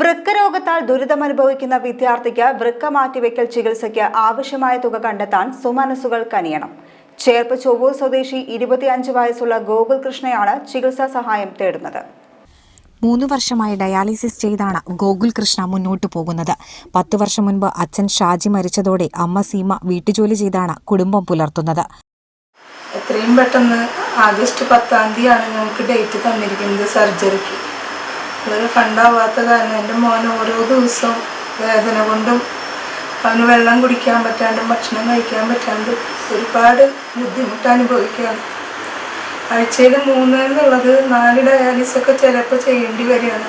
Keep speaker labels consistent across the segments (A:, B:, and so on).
A: വൃക്കരോഗത്താൽ ദുരിതമനുഭവിക്കുന്ന വിദ്യാർത്ഥിക്ക് വൃക്ക മാറ്റിവെക്കൽ ചികിത്സയ്ക്ക് ആവശ്യമായ തുക കണ്ടെത്താൻ സുമനസ്സുകൾ കനിയണം. ചേർപ്പ് ചൊവ്വൂർ സ്വദേശി ഇരുപത്തിയഞ്ച് വയസ്സുള്ള ഗോകുൽ കൃഷ്ണയാണ് ചികിത്സാ സഹായം തേടുന്നത്.
B: മൂന്ന് വർഷമായി ഡയാലിസിസ് ചെയ്താണ് ഗോകുൽ കൃഷ്ണ മുന്നോട്ട് പോകുന്നത്. പത്ത് വർഷം മുൻപ് അച്ഛൻ ഷാജി മരിച്ചതോടെ അമ്മ സീമ വീട്ടുജോലി ചെയ്താണ് കുടുംബം പുലർത്തുന്നത്.
C: എത്രയും പെട്ടെന്ന് ആഗസ്റ്റ് പത്താം തീയതിയാണ് ഞങ്ങൾക്ക് ഡേറ്റ് തന്നിരിക്കുന്നത് സർജറിക്ക്. ഇതുവരെ കണ്ടാവാത്ത കാരണം എന്റെ മോൻ ഓരോ ദിവസവും വേദന കൊണ്ടും അവന് വെള്ളം കുടിക്കാൻ പറ്റാണ്ടും ഭക്ഷണം കഴിക്കാൻ പറ്റാണ്ടും ഒരുപാട് ബുദ്ധിമുട്ട് അനുഭവിക്കുകയാണ്. ആഴ്ചയിൽ മൂന്ന് എന്നുള്ളത് നാല് ഡയാലിസൊക്കെ ചിലപ്പോൾ ചെയ്യേണ്ടി വരികയാണ്.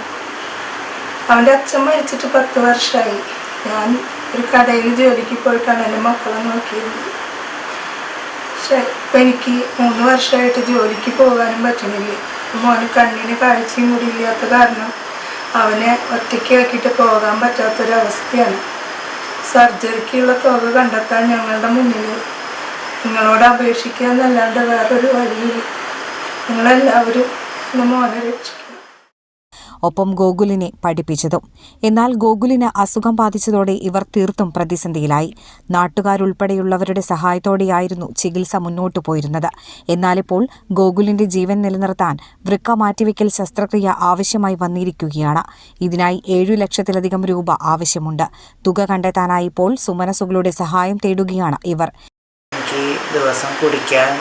C: അവന്റെ അച്ഛൻ മരിച്ചിട്ട് പത്ത് വർഷമായി. ഞാൻ ഒരു കടയിൽ ജോലിക്ക് പോയിട്ടാണ് എന്റെ മക്കളെ നോക്കിയിരുന്നത്. ഇപ്പം എനിക്ക് മൂന്ന് വർഷമായിട്ട് ജോലിക്ക് പോകാനും പറ്റുന്നില്ല. മോന് കണ്ണിന് കാഴ്ചയും കൂടി ഇല്ലാത്ത കാരണം അവനെ ഒറ്റയ്ക്കാക്കിയിട്ട് പോകാൻ പറ്റാത്തൊരവസ്ഥയാണ്. സർജറിക്കുള്ള തുക കണ്ടെത്താൻ ഞങ്ങളുടെ മുന്നിൽ നിങ്ങളോട് അപേക്ഷിക്കുക എന്നല്ലാണ്ട് വേറൊരു വഴിയില്ല. നിങ്ങളെല്ലാവരും മോനെ രക്ഷിക്കണം
B: ഒപ്പം ഗോകുലിനെ പഠിപ്പിച്ചതും. എന്നാൽ ഗോകുലിന് അസുഖം ബാധിച്ചതോടെ ഇവർ തീർത്തും പ്രതിസന്ധിയിലായി. നാട്ടുകാരുൾപ്പെടെയുള്ളവരുടെ സഹായത്തോടെയായിരുന്നു ചികിത്സ മുന്നോട്ടു പോയിരുന്നത്. എന്നാലിപ്പോൾ ഗോകുലിന്റെ ജീവൻ നിലനിർത്താൻ വൃക്ക മാറ്റിവെക്കൽ ശസ്ത്രക്രിയ ആവശ്യമായി വന്നിരിക്കുകയാണ്. ഇതിനായി ഏഴു ലക്ഷത്തിലധികം രൂപ ആവശ്യമുണ്ട്. തുക കണ്ടെത്താനായി ഇപ്പോൾ സുമനസുകളുടെ സഹായം തേടുകയാണ് ഇവർ.
D: ദിവസം കുടിക്കാൻ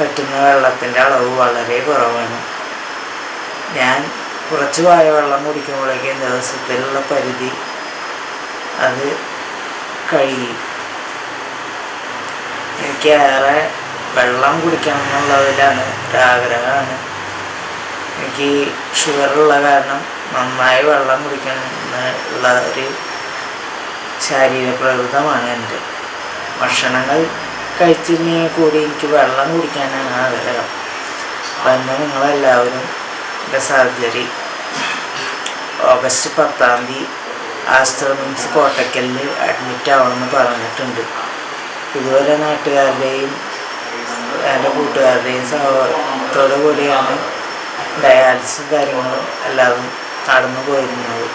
D: പറ്റുന്ന വെള്ളത്തിന്റെ അളവ് വളരെ കുറവാണ്. ഞാൻ കുറച്ച് വായ വെള്ളം കുടിക്കുമ്പോഴേക്കും ദിവസത്തിലുള്ള പരിധി അത് കഴിയും. എനിക്ക് ഏറെ വെള്ളം കുടിക്കണം എന്നുള്ളതിലാണ് ഒരാഗ്രഹമാണ് എനിക്ക് ഷുഗറുള്ള കാരണം നന്നായി വെള്ളം കുടിക്കണം എന്നുള്ള ഒരു ശാരീരപ്രകൃതമാണ് എന്റെ. ഭക്ഷണങ്ങൾ കഴിച്ചില്ലെങ്കിൽ കൂടി എനിക്ക് വെള്ളം കുടിക്കാനാണ് ആഗ്രഹം. അപ്പം എന്നെ നിങ്ങളെല്ലാവരും എന്റെ സർജറി ഓഗസ്റ്റ് പത്താം തീയതി ആസ്ട്രമിംസ് കോട്ടക്കലിൽ അഡ്മിറ്റ് ആവണമെന്ന് പറഞ്ഞിട്ടുണ്ട്. ഇതുപോലെ നാട്ടുകാരുടെയും എന്റെ കൂട്ടുകാരുടെയും സഹോദരത്തോടു കൂടിയാണ് ഡയാലിസിസ് കാര്യങ്ങളും എല്ലാവരും നടന്നു പോയിരുന്നത്.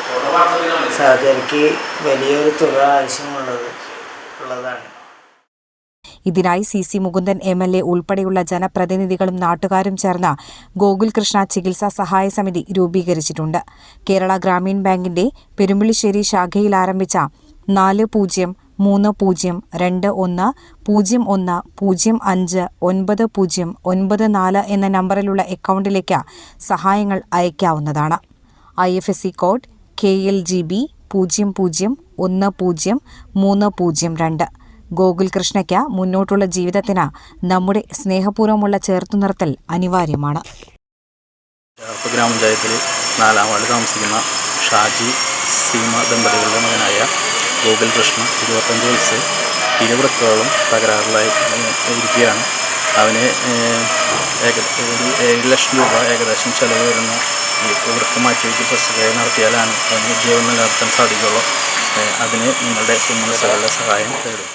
D: സഹോദരിക്ക് വലിയൊരു തുക ആവശ്യമുള്ളത് ഉള്ളതാണ്.
B: ഇതിനായി C C Mukundan M L A ഉൾപ്പെടെയുള്ള ജനപ്രതിനിധികളും നാട്ടുകാരും ചേർന്ന് ഗോകുൽകൃഷ്ണ ചികിത്സാ സഹായ സമിതി രൂപീകരിച്ചിട്ടുണ്ട്. കേരള ഗ്രാമീൺ ബാങ്കിന്റെ പെരുമ്പിളിശ്ശേരി ശാഖയിൽ ആരംഭിച്ച നാല് പൂജ്യം മൂന്ന് പൂജ്യം രണ്ട് ഒന്ന് പൂജ്യം ഒന്ന് പൂജ്യം അഞ്ച് ഒൻപത് പൂജ്യം ഒൻപത് നാല് എന്ന നമ്പറിലുള്ള അക്കൗണ്ടിലേക്ക് സഹായങ്ങൾ അയക്കാവുന്നതാണ്. I F S C code K L G B പൂജ്യം പൂജ്യം ഒന്ന് പൂജ്യം മൂന്ന് പൂജ്യം രണ്ട്. ഗോകുൽ കൃഷ്ണയ്ക്ക് മുന്നോട്ടുള്ള ജീവിതത്തിന് നമ്മുടെ സ്നേഹപൂർവമുള്ള ചേർത്തുനിർത്തൽ അനിവാര്യമാണ്.
E: ഗ്രാമപഞ്ചായത്തിൽ നാലാം വാർഡ് താമസിക്കുന്ന ഷാജി സീമ ദമ്പതികളുടെ മകനായ ഗോകുൽ കൃഷ്ണ ഇരുപത്തഞ്ച് വയസ്സ് ഇരുവൃത്തോളം തകരാറിലായി ഇരിക്കുകയാണ്. അവന് ഒരു ഏഴ് ലക്ഷം രൂപ ഏകദേശം ചിലവ് വരുന്ന ഈ വൃക്ക മാറ്റിവെക്കൽ ശസ്ത്രക്രിയ നടത്തിയാലാണ് അവന് ജീവൻ നിലനിർത്താൻ സാധിക്കുള്ളൂ അതിന് നിങ്ങളുടെ സുമനസ്സുകളുടെ സഹായം തേടും.